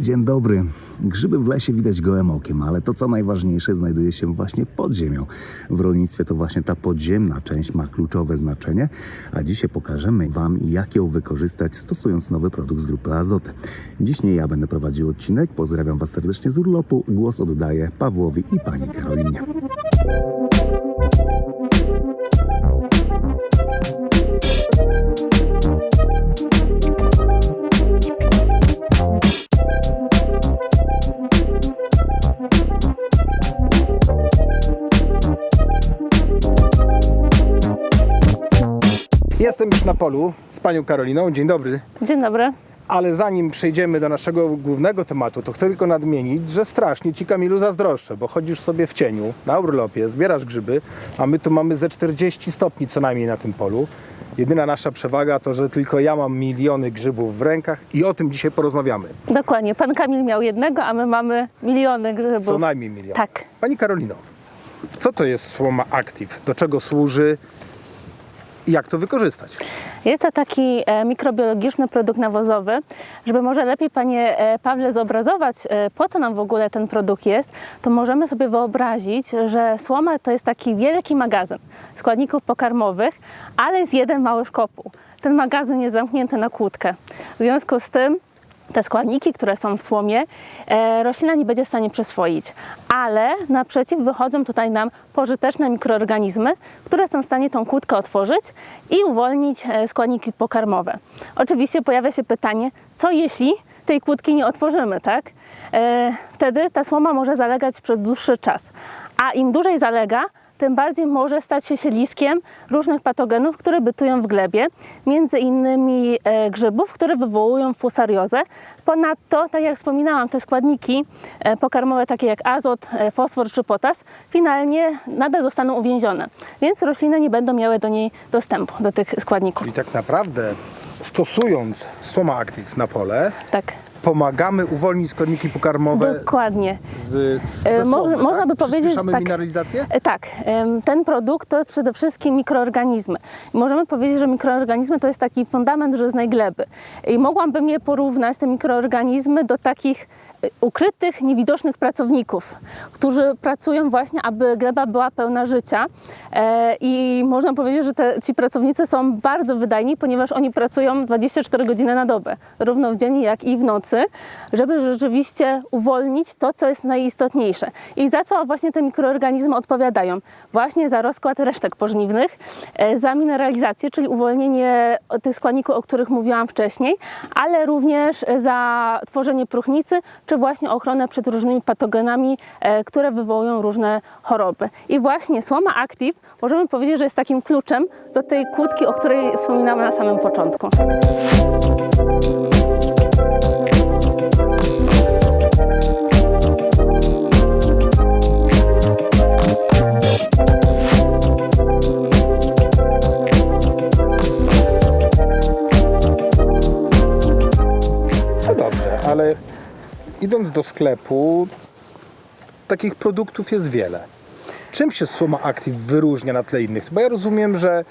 Dzień dobry. Grzyby w lesie widać gołym okiem, ale to co najważniejsze znajduje się właśnie pod ziemią. W rolnictwie to właśnie ta podziemna część ma kluczowe znaczenie, a dzisiaj pokażemy Wam, jak ją wykorzystać stosując nowy produkt z grupy Azoty. Dziś nie ja będę prowadził odcinek, pozdrawiam Was serdecznie z urlopu. Głos oddaję Pawłowi i Pani Karolinie. Jestem już na polu z panią Karoliną. Dzień dobry. Dzień dobry. Ale zanim przejdziemy do naszego głównego tematu, to chcę tylko nadmienić, że strasznie ci Kamilu zazdroszczę, bo chodzisz sobie w cieniu, na urlopie, zbierasz grzyby, a my tu mamy ze 40 stopni co najmniej na tym polu. Jedyna nasza przewaga to, że tylko ja mam miliony grzybów w rękach i o tym dzisiaj porozmawiamy. Dokładnie. Pan Kamil miał jednego, a my mamy miliony grzybów. Co najmniej milion. Tak. Pani Karolino, co to jest słoma Active? Do czego służy? Jak to wykorzystać? Jest to taki e, mikrobiologiczny produkt nawozowy. Żeby może lepiej, panie e, Pawle, zobrazować, e, po co nam w ogóle ten produkt jest, to możemy sobie wyobrazić, że słoma to jest taki wielki magazyn składników pokarmowych, ale jest jeden mały szkopuł. Ten magazyn jest zamknięty na kłódkę. W związku z tym te składniki, które są w słomie, e, roślina nie będzie w stanie przyswoić, ale naprzeciw wychodzą tutaj nam pożyteczne mikroorganizmy, które są w stanie tą kłódkę otworzyć i uwolnić e, składniki pokarmowe. Oczywiście pojawia się pytanie, co jeśli tej kłódki nie otworzymy, tak? E, wtedy ta słoma może zalegać przez dłuższy czas, a im dłużej zalega, tym bardziej może stać się siedliskiem różnych patogenów, które bytują w glebie, między innymi e, grzybów, które wywołują fusariozę. Ponadto, tak jak wspominałam, te składniki e, pokarmowe takie jak azot, e, fosfor czy potas finalnie nadal zostaną uwięzione, więc rośliny nie będą miały do niej dostępu, do tych składników. Czyli tak naprawdę stosując słoma Active na pole, Tak, pomagamy uwolnić składniki pokarmowe dokładnie. z, z E, ze mo- słomy, można tak? by powiedzieć, że tak. mineralizację? E, Tak, ten produkt to przede wszystkim mikroorganizmy. Możemy powiedzieć, że mikroorganizmy to jest taki fundament żyznej gleby. I mogłabym je porównać, te mikroorganizmy, do takich e, ukrytych, niewidocznych pracowników, którzy pracują właśnie, aby gleba była pełna życia. E, I można powiedzieć, że te, ci pracownicy są bardzo wydajni, ponieważ oni pracują 24 godziny na dobę, równo w dzień, jak i w nocy, żeby rzeczywiście uwolnić to, co jest najistotniejsze. I za co właśnie te mikroorganizmy odpowiadają? Właśnie za rozkład resztek pożniwnych, e, za mineralizację, czyli uwolnienie tych składników, o których mówiłam wcześniej, ale również za tworzenie próchnicy, czy właśnie ochronę przed różnymi patogenami, e, które wywołują różne choroby. I właśnie słoma Active możemy powiedzieć, że jest takim kluczem do tej kłódki, o której wspominałam na samym początku. Idąc do sklepu, takich produktów jest wiele. Czym się słoma Active wyróżnia na tle innych? Bo ja rozumiem, że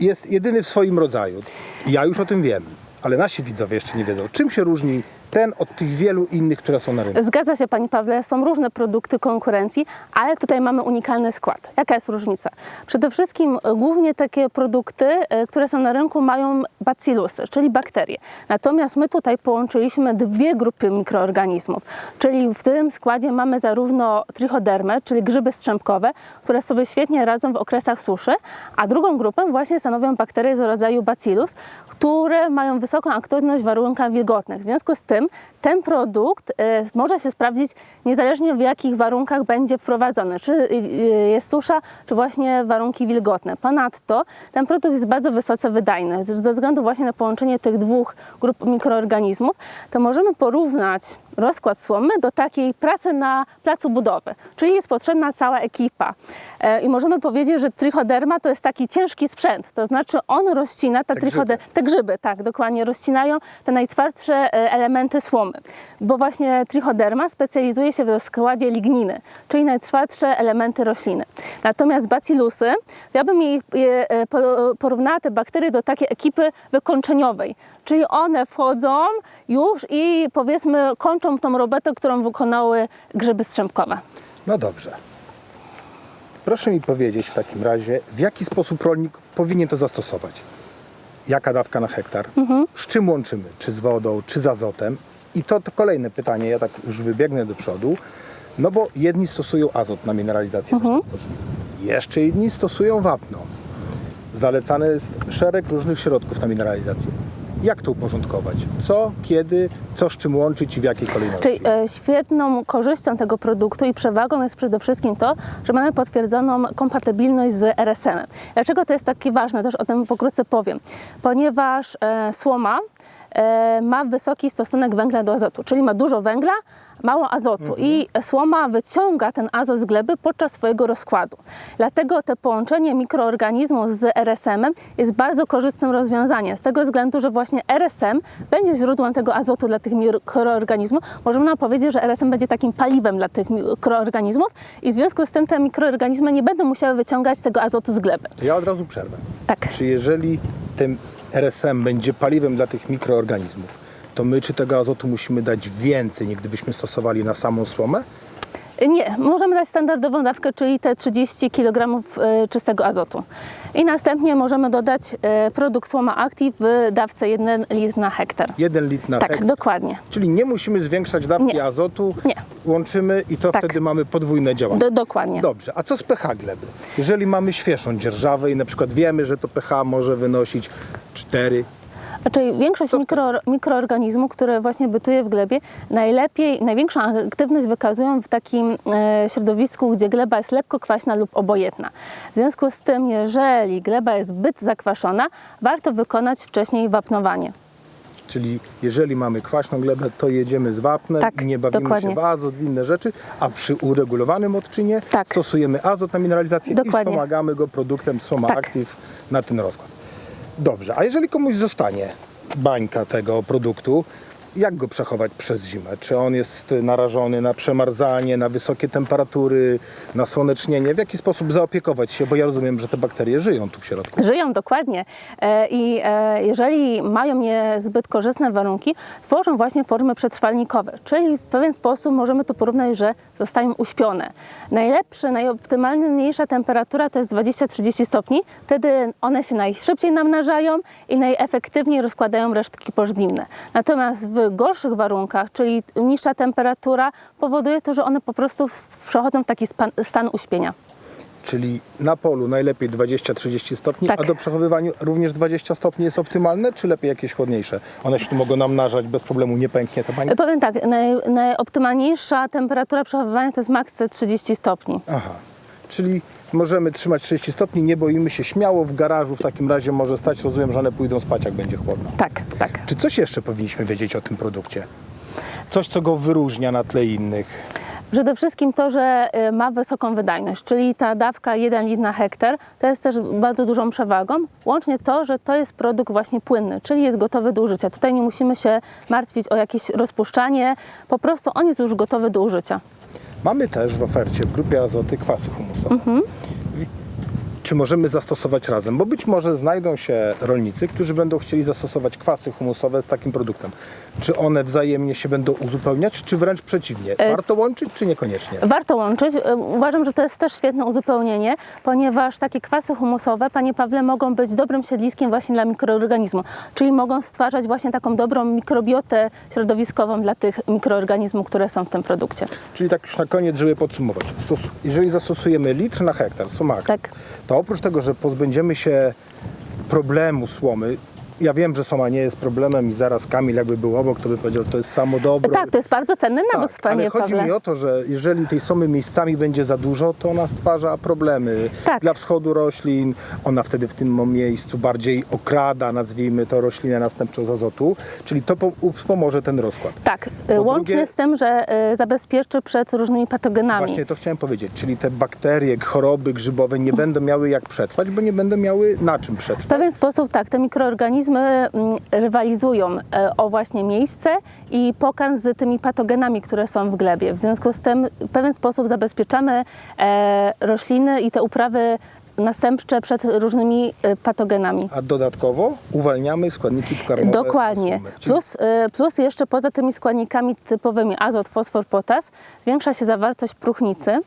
jest jedyny w swoim rodzaju. Ja już o tym wiem, ale nasi widzowie jeszcze nie wiedzą. Czym się różni ten od tych wielu innych, które są na rynku? Zgadza się Pani Pawle, są różne produkty konkurencji, ale tutaj mamy unikalny skład. Jaka jest różnica? Przede wszystkim e, głównie takie produkty, e, które są na rynku mają bacillusy, czyli bakterie. Natomiast my tutaj połączyliśmy dwie grupy mikroorganizmów, czyli w tym składzie mamy zarówno trichodermę, czyli grzyby strzępkowe, które sobie świetnie radzą w okresach suszy, a drugą grupę właśnie stanowią bakterie z rodzaju bacillus, które mają wysoką aktywność w warunkach wilgotnych. W związku z tym ten produkt e, może się sprawdzić niezależnie w jakich warunkach będzie wprowadzony, czy y, y, jest susza, czy właśnie warunki wilgotne. Ponadto ten produkt jest bardzo wysoce wydajny. Ze względu właśnie na połączenie tych dwóch grup mikroorganizmów, to możemy porównać rozkład słomy do takiej pracy na placu budowy, czyli jest potrzebna cała ekipa. E, I możemy powiedzieć, że trichoderma to jest taki ciężki sprzęt, to znaczy on rozcina te, trichode- grzyby. te grzyby, tak, dokładnie, rozcinają te najtwardsze e, elementy słomy, bo właśnie trichoderma specjalizuje się w rozkładzie ligniny, czyli najtwardsze elementy rośliny. Natomiast bacillusy, to ja bym je, je po- porównała te bakterie do takiej ekipy wykończeniowej, czyli one wchodzą już i powiedzmy kończą tą robotę, którą wykonały grzyby strzępkowe. No dobrze. Proszę mi powiedzieć w takim razie, w jaki sposób rolnik powinien to zastosować? Jaka dawka na hektar? Z czym łączymy? Czy z wodą, czy z azotem? I to, to kolejne pytanie, ja tak już wybiegnę do przodu. No bo jedni stosują azot na mineralizację pożywi. Jeszcze inni stosują wapno. Zalecany jest szereg różnych środków na mineralizację. Jak to uporządkować? Co, kiedy, co z czym łączyć i w jakiej kolejności? Czyli e, świetną korzyścią tego produktu i przewagą jest przede wszystkim to, że mamy potwierdzoną kompatybilność z RSM-em. Dlaczego to jest takie ważne? Też o tym pokrótce powiem. Ponieważ e, słoma ma wysoki stosunek węgla do azotu, czyli ma dużo węgla, mało azotu i słoma wyciąga ten azot z gleby podczas swojego rozkładu. Dlatego to połączenie mikroorganizmu z RSM-em jest bardzo korzystnym rozwiązaniem, z tego względu, że właśnie RSM będzie źródłem tego azotu dla tych mikroorganizmów. Możemy nam powiedzieć, że RSM będzie takim paliwem dla tych mikroorganizmów i w związku z tym te mikroorganizmy nie będą musiały wyciągać tego azotu z gleby. Ja od razu przerwę. Tak. Czy jeżeli ten RSM będzie paliwem dla tych mikroorganizmów, to my czy tego azotu musimy dać więcej, niż gdybyśmy stosowali na samą słomę? Nie, możemy dać standardową dawkę, czyli te 30 kg e, czystego azotu. I następnie możemy dodać e, produkt Słoma Active w dawce 1 litr na hektar. 1 litr na Tak, hektar. dokładnie. Czyli nie musimy zwiększać dawki Nie. azotu, Nie. łączymy i to Tak. wtedy mamy podwójne działanie. Do, dokładnie. Dobrze, a co z pH gleby? Jeżeli mamy świeżą dzierżawę i na przykład wiemy, że to pH może wynosić 4, Czyli większość mikro, mikroorganizmów, które właśnie bytuje w glebie, najlepiej, największą aktywność wykazują w takim e, środowisku, gdzie gleba jest lekko kwaśna lub obojętna. W związku z tym, jeżeli gleba jest zbyt zakwaszona, warto wykonać wcześniej wapnowanie. Czyli jeżeli mamy kwaśną glebę, to jedziemy z wapnem Tak, i nie bawimy dokładnie. się w azot, w inne rzeczy, a przy uregulowanym odczynie Tak. stosujemy azot na mineralizację i Dokładnie. wspomagamy go produktem Soma Tak. Active na ten rozkład. Dobrze, a jeżeli komuś zostanie bańka tego produktu, jak go przechować przez zimę? Czy on jest narażony na przemarzanie, na wysokie temperatury, na słonecznienie? W jaki sposób zaopiekować się? Bo ja rozumiem, że te bakterie żyją tu w środku. Żyją dokładnie E, i e, jeżeli mają niezbyt korzystne warunki, tworzą właśnie formy przetrwalnikowe, czyli w pewien sposób możemy tu porównać, że zostają uśpione. Najlepsza, najoptymalniejsza temperatura to jest 20-30 stopni, wtedy one się najszybciej namnażają i najefektywniej rozkładają resztki pożdimne. Natomiast w gorszych warunkach, czyli niższa temperatura, powoduje to, że one po prostu w- przechodzą w taki stan uśpienia. Czyli na polu najlepiej 20-30 stopni, Tak. a do przechowywania również 20 stopni jest optymalne, czy lepiej jakieś chłodniejsze? One się tu mogą namnażać, bez problemu nie pęknie ta bańka? Powiem tak, naj, najoptymalniejsza temperatura przechowywania to jest maks te 30 stopni. Aha, czyli możemy trzymać 30 stopni, nie boimy się śmiało, w garażu w takim razie może stać, rozumiem, że one pójdą spać jak będzie chłodno. Tak, tak. Czy coś jeszcze powinniśmy wiedzieć o tym produkcie? Coś, co go wyróżnia na tle innych? Przede wszystkim to, że y, ma wysoką wydajność, czyli ta dawka 1 litr na hektar, to jest też bardzo dużą przewagą. Łącznie to, że to jest produkt właśnie płynny, czyli jest gotowy do użycia. Tutaj nie musimy się martwić o jakieś rozpuszczanie, po prostu on jest już gotowy do użycia. Mamy też w ofercie w grupie azoty kwasy humusowe. Czy możemy zastosować razem? Bo być może znajdą się rolnicy, którzy będą chcieli zastosować kwasy humusowe z takim produktem. Czy one wzajemnie się będą uzupełniać, czy wręcz przeciwnie? Warto łączyć, czy niekoniecznie? Warto łączyć. Y, Uważam, że to jest też świetne uzupełnienie, ponieważ takie kwasy humusowe, Panie Pawle, mogą być dobrym siedliskiem właśnie dla mikroorganizmów, czyli mogą stwarzać właśnie taką dobrą mikrobiotę środowiskową dla tych mikroorganizmów, które są w tym produkcie. Czyli tak już na koniec, żeby podsumować. Jeżeli zastosujemy litr na hektar sumak, Tak. to oprócz tego, że pozbędziemy się problemu słomy, ja wiem, że słoma nie jest problemem i zaraz Kamil jakby był obok, to by powiedział, że to jest samo dobro. Tak, to jest bardzo cenny nawóz, Tak, panie ale chodzi Pawle. mi o to, że jeżeli tej somy miejscami będzie za dużo, to ona stwarza problemy Tak. dla wschodu roślin. Ona wtedy w tym miejscu bardziej okrada, nazwijmy to, roślinę następczą z azotu, czyli to po- pomoże ten rozkład. Tak, y, Po łącznie drugie- z tym, że y, zabezpieczy przed różnymi patogenami. Właśnie to chciałem powiedzieć, czyli te bakterie, choroby grzybowe nie będą miały jak przetrwać, bo nie będą miały na czym W przetrwać. pewien sposób tak, te mikroorganizmy mm, rywalizują e, o właśnie miejsce i pokarm z tymi patogenami, które są w glebie. W związku z tym w pewien sposób zabezpieczamy e, rośliny i te uprawy następcze przed różnymi e, patogenami. A dodatkowo uwalniamy składniki pokarmowe. Dokładnie. Plus, y, plus jeszcze poza tymi składnikami typowymi azot, fosfor, potas, zwiększa się zawartość próchnicy,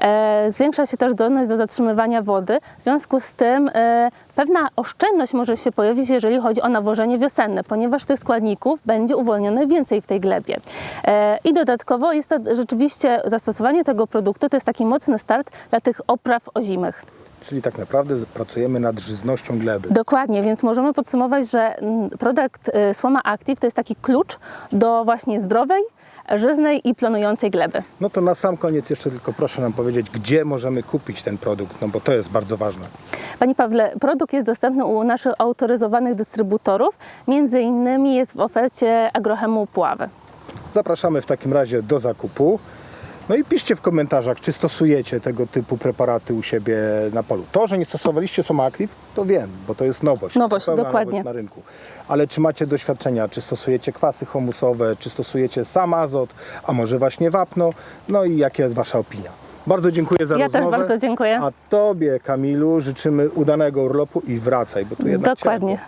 e, zwiększa się też zdolność do zatrzymywania wody. W związku z tym e, pewna oszczędność może się pojawić, jeżeli chodzi o nawożenie wiosenne, ponieważ tych składników będzie uwolnione więcej w tej glebie. E, I dodatkowo jest to rzeczywiście zastosowanie tego produktu, to jest taki mocny start dla tych opraw ozimych. Czyli tak naprawdę pracujemy nad żyznością gleby. Dokładnie, więc możemy podsumować, że mm, produkt y, Słoma Active to jest taki klucz do właśnie zdrowej, żyznej i planującej gleby. No to na sam koniec jeszcze tylko proszę nam powiedzieć, gdzie możemy kupić ten produkt, no bo to jest bardzo ważne. Pani Pawle, produkt jest dostępny u naszych autoryzowanych dystrybutorów, między innymi jest w ofercie Agrochemu Puławy. Zapraszamy w takim razie do zakupu. No i piszcie w komentarzach, czy stosujecie tego typu preparaty u siebie na polu. To, że nie stosowaliście Soma Active, to wiem, bo to jest nowość. Nowość, zupełna dokładnie. Nowość na rynku. Ale czy macie doświadczenia, czy stosujecie kwasy humusowe, czy stosujecie sam azot, a może właśnie wapno? No i jaka jest Wasza opinia? Bardzo dziękuję za Ja też rozmowę. bardzo dziękuję. A Tobie, Kamilu, życzymy udanego urlopu i wracaj, bo tu jednak Dokładnie.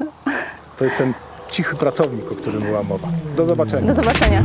To jest ten cichy pracownik, o którym była mowa. Do zobaczenia. Do zobaczenia.